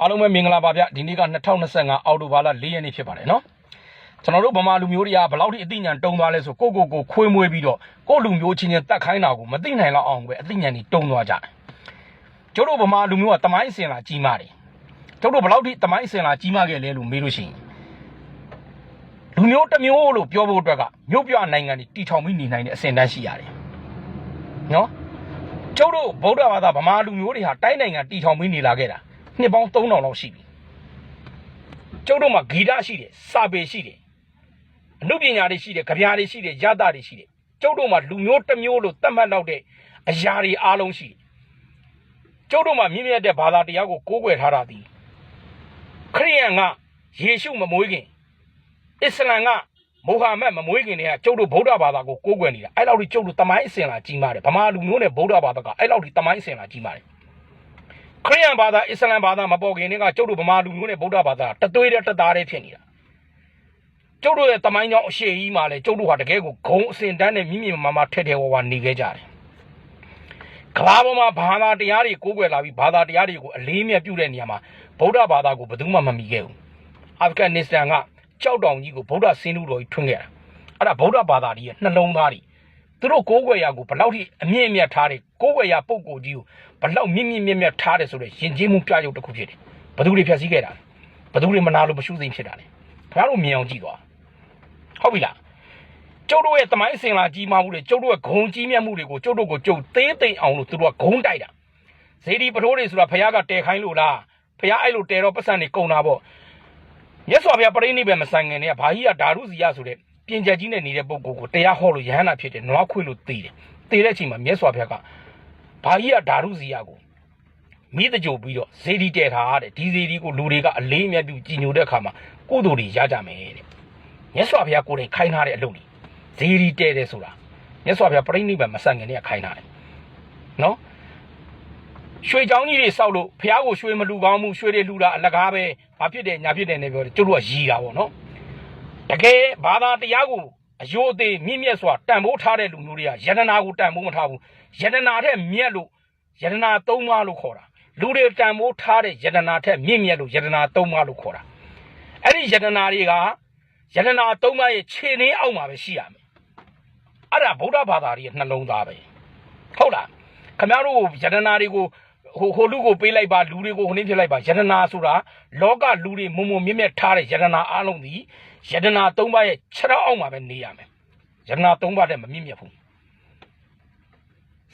အားလုံးပဲမင်္ဂလာပါဗျဒီနေ့က2025အောက်တိုဘာလ4ရက်နေ့ဖြစ်ပါတယ်နော်ကျွန်တော်တို့ဗမာလူမျိုးတွေကဘယ်လောက်ထိအသိဉာဏ်တုံသွားလဲဆိုကိုကိုကိုခွေးမွေးပြီးတော့ကိုလူမျိုးချင်းချင်းတတ်ခိုင်းတာကိုမသိနိုင်တော့အောင်ပဲအသိဉာဏ်ကြီးတုံသွားကြတယ်ကျတို့ဗမာလူမျိုးကတမိုင်းအစင်လာကြီးမားတယ်ကျတို့ဘယ်လောက်ထိတမိုင်းအစင်လာကြီးမားခဲ့လဲလို့မေးလို့ရှိရင်လူမျိုးတစ်မျိုးလို့ပြောဖို့အတွက်ကမြို့ပြနိုင်ငံတွေတီထောင်ပြီးနေနိုင်တဲ့အစင်တန်းရှိရတယ်နော်ကျတို့ဗုဒ္ဓဘာသာဗမာလူမျိုးတွေဟာတိုင်းနိုင်ငံတီထောင်ပြီးနေလာခဲ့တာ နှစ်ပေါင်း3000လောက်ရှိပြီကျုပ်တို့မှာဂီတရှိတယ်စာပေရှိတယ်အမှုပညာတွေရှိတယ်ကြပြာတွေရှိတယ်ရတတွေရှိတယ်ကျုပ်တို့မှာလူမျိုးတစ်မျိုးလို့သတ်မှတ်တော့တဲ့အရာတွေအားလုံးရှိတယ်ကျုပ်တို့မှာမြင့်မြတ်တဲ့ဘာသာတရားကိုကိုးကွယ်ထားတာဒီခရိယန်ကယေရှုမမွေးခင်အစ္စလမ်ကမိုဟာမက်မမွေးခင်တည်းကကျုပ်တို့ဗုဒ္ဓဘာသာကိုကိုးကွယ်နေတာအဲ့လောက်ထိကျုပ်တို့တမိုင်းအစဉ်လာကြီးမားတယ်ဗမာလူမျိုးနဲ့ဗုဒ္ဓဘာသာကအဲ့လောက်ထိတမိုင်းအစဉ်လာကြီးမားတယ် ခရိယန်ဘာသာအစ္စလမ်ဘာသာမပေါ်ခင်တည်းကကျုပ်တို့ဗမာလူမျိုးနဲ့ဗုဒ္ဓဘာသာတသွေးတဲ့တသားတဲ့ဖြစ်နေတာကျုပ်တို့ရဲ့တမိုင်းကြောင်းအရှိကြီးမှာလဲကျုပ်တို့ဟာတကယ်ကိုဂုံအစင်တန်းနဲ့မိမိမမထက်ထဲဝဝနေခဲ့ကြတယ်ကဘာပေါ်မှာဘာသာတရားတွေကိုးကွယ်လာပြီးဘာသာတရားတွေကိုအလေးမြတ်ပြုတဲ့နေရာမှာဗုဒ္ဓဘာသာကိုဘယ်သူမှမမီခဲ့ဘူးအာဖဂန်နစ္စတန်ကကြောက်တောင်ကြီးကိုဗုဒ္ဓဆင်းလူတော်ကြီးထွန်းခဲ့တာအဲ့ဒါဗုဒ္ဓဘာသာကြီးရဲ့နှလုံးသားကြီးသူတို့ကိုးကွယ်ရာကိုဘယ်လောက်ထိအမြင့်အမြတ်ထားတယ်ကိုးကွယ်ရာပုံကိုကြီးကို ဘယ်လောက်မြင့်မြင့်မြတ်မြတ်ထားတယ်ဆိုတော့ယဉ်ကျေးမှုပြရုပ်တစ်ခုဖြစ်တယ်ဘယ်သူတွေဖြတ်စည်းခဲ့တာလဲဘယ်သူတွေမနာလို့မရှုစိမ့်ဖြစ်တာလဲခင်ဗျားတို့မြင်အောင်ကြည့်သွားဟုတ်ပြီလားကျုပ်တို့ရဲ့တမိုင်းစင်လာကြီးမားမှုတွေကျုပ်တို့ရဲ့ဂုံကြီးမြတ်မှုတွေကိုကျုပ်တို့ကိုကျုပ်သေးသိမ့်အောင်လို့သူတို့ကဂုံတိုက်တာဇေဒီပထိုးတွေဆိုတာဖះကတဲခိုင်းလို့လားဖះအဲ့လိုတဲတော့ပတ်စံနေကုန်တာပေါ့မြတ်စွာဘုရားပရိနိဗ္ဗာန်မဆိုင်ခင်တည်းကဘာကြီးကဓာရုစီယဆိုတဲ့ပြင်ချက်ကြီးနဲ့နေတဲ့ပုဂ္ဂိုလ်ကိုတရားဟောလို့ယဟန္တာဖြစ်တယ်နွားခွေလို့သိတယ်သိတဲ့အချိန်မှာမြတ်စွာဘုရားက ဘာကြီးကဓာရုစီယကိုမိတကြိုပြီးတော့ဇေဒီတဲထားတဲ့ဒီဇေဒီကိုလူတွေကအလေးအမြတ်ပြုကြည်ညိုတဲ့အခါမှာကုသိုလ်တွေရကြမယ်တဲ့မြတ်စွာဘုရားကိုယ်တိုင်ခိုင်းထားတဲ့အလုပ်တွေဇေဒီတဲတယ်ဆိုတာမြတ်စွာဘုရားပရိနိဗ္ဗာန်မဆိုင်ခင်တည်းကခိုင်းထားတယ်နော်ရွှေချောင်းကြီးတွေစောက်လို့ဖះကိုရွှေမလူကောင်းမှုရွှေတွေလူတာအလကားပဲဘာဖြစ်တယ်ညာဖြစ်တယ်နဲ့ပြောတယ်ကျတို့ကရီတာပေါ့နော်တကယ်ဘာသာတရားကို အယိုအသေးမြင့်မြတ်စွာတန်ဖိုးထားတဲ့လူမျိုးတွေကယတနာကိုတန်ဖိုးမထားဘူးယတနာထက်မြတ်လို့ယတနာသုံးပါးလို့ခေါ်တာလူတွေတန်ဖိုးထားတဲ့ယတနာထက်မြင့်မြတ်လို့ယတနာသုံးပါးလို့ခေါ်တာအဲ့ဒီယတနာတွေကယတနာသုံးပါးရဲ့ခြေနှင်းအောက်မှာပဲရှိရမယ်အဲ့ဒါဗုဒ္ဓဘာသာရဲ့နှလုံးသားပဲဟုတ်လားခင်ဗျားတို့ယတနာတွေကိုဟိုဟိုလူကိုပေးလိုက်ပါလူတွေကိုဟိုနှင်းဖြစ်လိုက်ပါယတနာဆိုတာလောကလူတွေမုံမုံမြင့်မြတ်ထားတဲ့ယတနာအလုံးဒီ ယတနာ၃ပါးရဲ့ခြေထောက်အောက်မှာပဲနေရမယ်ယတနာ၃ပါးတည်းမမြင့်မြတ်ဘူး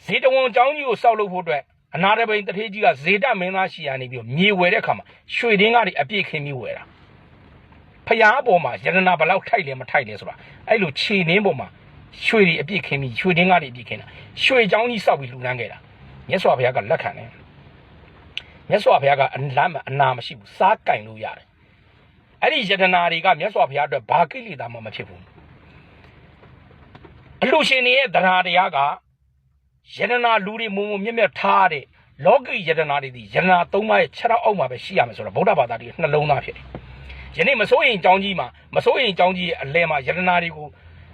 ဇေတဝန်ကျောင်းကြီးကိုစောက်လုပ်ဖို့အတွက်အနာရဘိန်တထေးကြီးကဇေတမင်းသားရှိရနေပြီးတော့မြေဝယ်တဲ့အခါမှာရွှေတင်းကားတွေအပြည့်ခင်းပြီးဝယ်တာဖျားအပေါ်မှာယတနာဘယ်လောက်ထိုက်လဲမထိုက်လဲဆိုတာအဲ့လိုခြေနှင်းပေါ်မှာရွှေတွေအပြည့်ခင်းပြီးရွှေတင်းကားတွေအပြည့်ခင်းတာရွှေကျောင်းကြီးစောက်ပြီးလူနှန်းခဲ့တာမြတ်စွာဘုရားကလက်ခံတယ်မြတ်စွာဘုရားကအလမ်းအနာမရှိဘူးစားကင်လို့ရတယ် အဲ့ဒီယတနာတွေကမြတ်စွာဘုရားအတွက်ဘာကိလေသာမှမဖြစ်ဘူးအလူရှင်တွေရဲ့တရားတရားကယတနာလူတွေမုံမုံမြက်မြက်ထားတဲ့လောကီယတနာတွေဒီယတနာသုံးပါးရဲ့ခြေထောက်အောက်မှာပဲရှိရမယ်ဆိုတော့ဗုဒ္ဓဘာသာတွေနှလုံးသားဖြစ်တယ်ယနေ့မစိုးရင်အကြောင်းကြီးမှာမစိုးရင်အကြောင်းကြီးရဲ့အလဲမှာယတနာတွေကို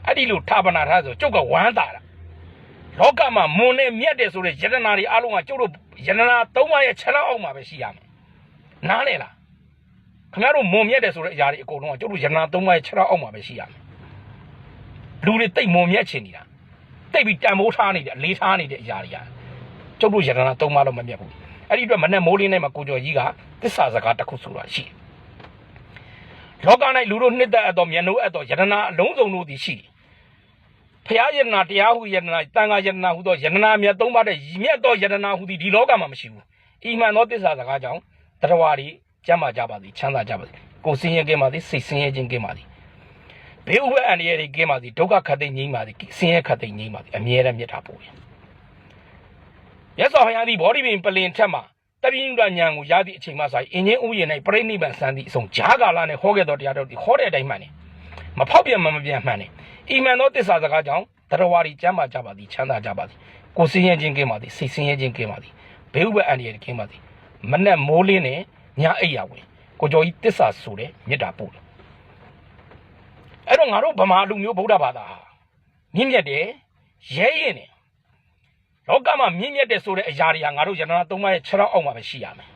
အဲ့ဒီလိုထာပနာထားဆိုကျုပ်ကဝမ်းသာတာလောကမှာမွန်နဲ့မြတ်တယ်ဆိုတဲ့ယတနာတွေအားလုံးကကျုပ်တို့ယတနာသုံးပါးရဲ့ခြေထောက်အောက်မှာပဲရှိရမယ်။နားလေလား။ ခင်ဗျားတို့မွန်မြတ်တယ်ဆိုတဲ့အရာတွေအကုန်လုံးကကျုပ်တို့ယတနာသုံးပါးရဲ့ခြေထောက်အောက်မှာပဲရှိရမယ်။လူတွေတိတ်မွန်မြတ်ချင်နေတာ။တိတ်ပြီးတန်ဖိုးထားနေတဲ့အလေးထားနေတဲ့အရာတွေကကျုပ်တို့ယတနာသုံးပါးတော့မမြတ်ဘူး။အဲ့ဒီအတွက်မနဲ့မိုးလင်းနဲ့မှာကိုကျော်ကြီးကသစ္စာစကားတစ်ခုဆိုတာရှိတယ်။လောက၌လူတို့နှစ်သက်အပ်သောမျက်နှိုးအပ်သောယတနာအလုံးစုံတို့သည်ရှိတယ်။ဖရာယတနာတရားဟုယတနာတန်ခါယတနာဟုသောယတနာမြတ်သုံးပါးတဲ့မြတ်သောယတနာဟုသည်ဒီလောကမှာမရှိဘူး။ဤမှန်သောတစ္ဆာစကားကြောင့်တရားရီ ကျမ်းမာကြပါသည်ချမ်းသာကြပါသည်ကိုယ်စင်းရဲကင်းပါသည်စိတ်စင်းရဲခြင်းကင်းပါသည်ဘေးဥပအန္တရာယ်တွေကင်းပါသည်ဒုက္ခခတ်သိမ်းငြိမ်းပါသည်စင်းရဲခတ်သိမ်းငြိမ်းပါသည်အမြဲတမ်းမြတ်တာပို့ရင်မြတ်စွာဘုရားသည်ဘောဓိပင်ပလင်ထက်မှာတပိဉ္ဒညာကိုရသည့်အချိန်မှဆိုရင်အင်းချင်းဥယျာဉ်၌ပြိဋိနိဗ္ဗာန်စံသည့်အဆုံးဂျာကာလနဲ့ဟောခဲ့သောတရားတော်ဒီဟောတဲ့အတိုင်းမှန်တယ်မဖောက်ပြန်မမပြန်မှန်တယ်ဤမှန်သောတစ္ဆာစကားကြောင့်တရားဝါဒီကျမ်းမာကြပါသည်ချမ်းသာကြပါသည်ကိုယ်စင်းရဲခြင်းကင်းပါသည်စိတ်စင်းရဲခြင်းကင်းပါသည်ဘေးဥပအန္တရာယ်ကင်းပါသည်မနဲ့မိုးလင်းနဲ့ ညအိယာဝင်ကိုကျော်ကြီးတစ္ဆာဆိုတဲ့မေတ္တာပို့တယ်အဲ့တော့ငါတို့ဗမာလူမျိုးဗုဒ္ဓဘာသာဟာမြင့်မြတ်တယ်ရဲရင်တယ်လောကမှာမြင့်မြတ်တယ်ဆိုတဲ့အရာတွေကငါတို့ယန္တနာသုံးပါးရဲ့ခြေထောက်အောက်မှာပဲရှိရမယ်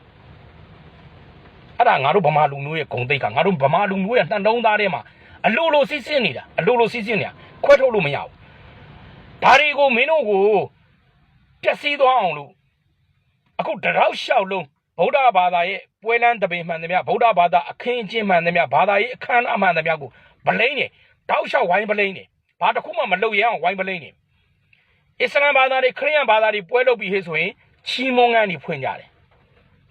အဲ့ဒါငါတို့ဗမာလူမျိုးရဲ့ဂုံတိတ်ခါငါတို့ဗမာလူမျိုးရဲ့နှံတုံးသားထဲမှာအလိုလိုစစ်စစ်နေတာအလိုလိုစစ်စစ်နေတာခွဲထုတ်လို့မရဘူးဒါတွေကိုမင်းတို့ကိုပျက်စီးသွားအောင်လို့အခုတရောက်လျှောက်လုံး ဗုဒ္ဓဘာသာရဲ့ပွဲလန်းတပင်မှန်သမျှဗုဒ္ဓဘာသာအခင်းအကျင်းမှန်သမျှဘာသာရေးအခမ်းအမှန်သမျှကိုဗလိမ့်နေတောက်လျှောက်ဝိုင်းဗလိမ့်နေဘာတစ်ခုမှမလုပ်ရအောင်ဝိုင်းဗလိမ့်နေအစ္စလာမ်ဘာသာတွေခရစ်ယာန်ဘာသာတွေပွဲလုပ်ပြီးဟဲ့ဆိုရင်ချီးမွမ်းငန်းတွေဖွင့်ကြတယ်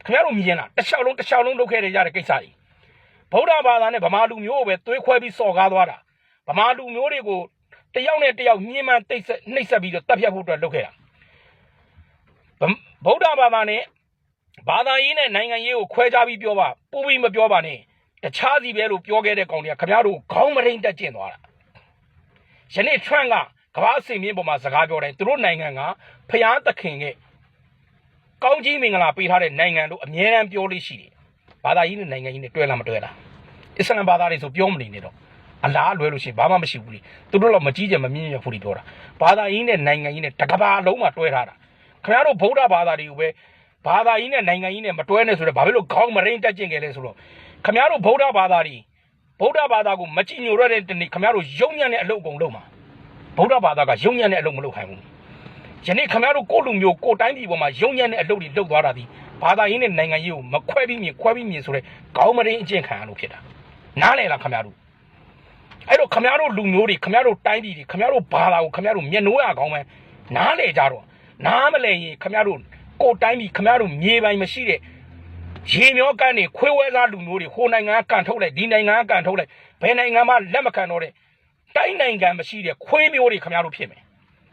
ခင်ဗျားတို့မြင်လားတစ်လျှောက်လုံးတစ်လျှောက်လုံးလုပ်ခဲ့ရတဲ့ကိစ္စတွေဗုဒ္ဓဘာသာနဲ့ဗမာလူမျိုးကိုပဲသွေးခွဲပြီးစော်ကားသွားတာဗမာလူမျိုးတွေကိုတယောက်နဲ့တယောက်ညှဉ်းပန်းတိတ်ဆက်နှိပ်ဆက်ပြီးတော့တပ်ဖြတ်ဖို့အတွက်လုပ်ခဲ့တာဗုဒ္ဓဘာသာနဲ့ ဘာသာရေးနဲ့နိုင်ငံရေးကိုခွဲခြားပြီးပြောပါပူပြီးမပြောပါနဲ့တခြားစီပဲလို့ပြောခဲ့တဲ့ကောင်တွေကခင်ဗျားတို့ခေါင်းမရင်းတက်ကျင့်သွားတာယနေ့ Trump ကကမ္ဘာအစင်မြင့်ပေါ်မှာစကားပြောတယ်သူတို့နိုင်ငံကဖျားသခင်ရဲ့ကောင်းကြီးမင်္ဂလာပေးထားတဲ့နိုင်ငံတို့အမြဲတမ်းပြောလို့ရှိတယ်ဘာသာရေးနဲ့နိုင်ငံရေးနဲ့တွဲလာမတွဲလားအစ္စလမ်ဘာသာတွေဆိုပြောမနေနဲ့တော့အလားလွဲလို့ရှိရင်ဘာမှမရှိဘူးလေသူတို့တော့မကြီးကြမမြင့်မြတ်ဘူးလို့ပြောတာဘာသာရေးနဲ့နိုင်ငံရေးနဲ့တကဘာလုံးမှာတွဲထားတာခင်ဗျားတို့ဗုဒ္ဓဘာသာတွေကိုပဲ ဘာသာရေးနဲ့နိုင်ငံရေးနဲ့မတွဲနဲ့ဆိုတော့ဘာဖြစ်လို့ခေါင်းမရင်းတက်ကျင်ခဲ့လဲဆိုတော့ခင်ဗျားတို့ဗုဒ္ဓဘာသာတွေဗုဒ္ဓဘာသာကိုမကြည်ညိုရတဲ့တနေ့ခင်ဗျားတို့ယုံညံ့တဲ့အလုပ်အကုန်လုပ်မှာဗုဒ္ဓဘာသာကယုံညံ့တဲ့အလုပ်မလုပ်ခိုင်းဘူးယနေ့ခင်ဗျားတို့ကိုယ့်လူမျိုးကိုယ်တိုင်းပြည်ပေါ်မှာယုံညံ့တဲ့အလုပ်တွေလုပ်သွားတာဒီဘာသာရေးနဲ့နိုင်ငံရေးကိုမခွဲပြီးမြင်ခွဲပြီးမြင်ဆိုတဲ့ခေါင်းမရင်းအကျင့်ခံရလို့ဖြစ်တာနားလည်လားခင်ဗျားတို့အဲ့တော့ခမရတို့လူမျိုးတွေခမရတို့တိုင်းပြည်တွေခမရတို့ဘာသာကိုခမရတို့မျက်နှိုးရကောင်းမှန်းနားလေကြတော့နားမလဲရင်ခမရတို့ ကိုယ်တိုင်းပြည်ခမရတို့မြေပိုင်မရှိတဲ့ရေမျောကန်နေခွေးဝဲသားလူမျိုးတွေဟိုနိုင်ငံကကန်ထုတ်လိုက်ဒီနိုင်ငံကကန်ထုတ်လိုက်ဘယ်နိုင်ငံမှလက်မခံတော့တဲ့တိုင်းနိုင်ငံမရှိတဲ့ခွေးမျိုးတွေခမရတို့ဖြစ်မယ်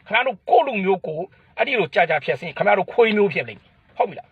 ခမရတို့ကိုယ့်လူမျိုးကိုအဲ့ဒီလိုကြာကြာဖြတ်စင်းခမရတို့ခွေးမျိုးဖြစ်လိမ့်မယ်ဟုတ်ပြီလား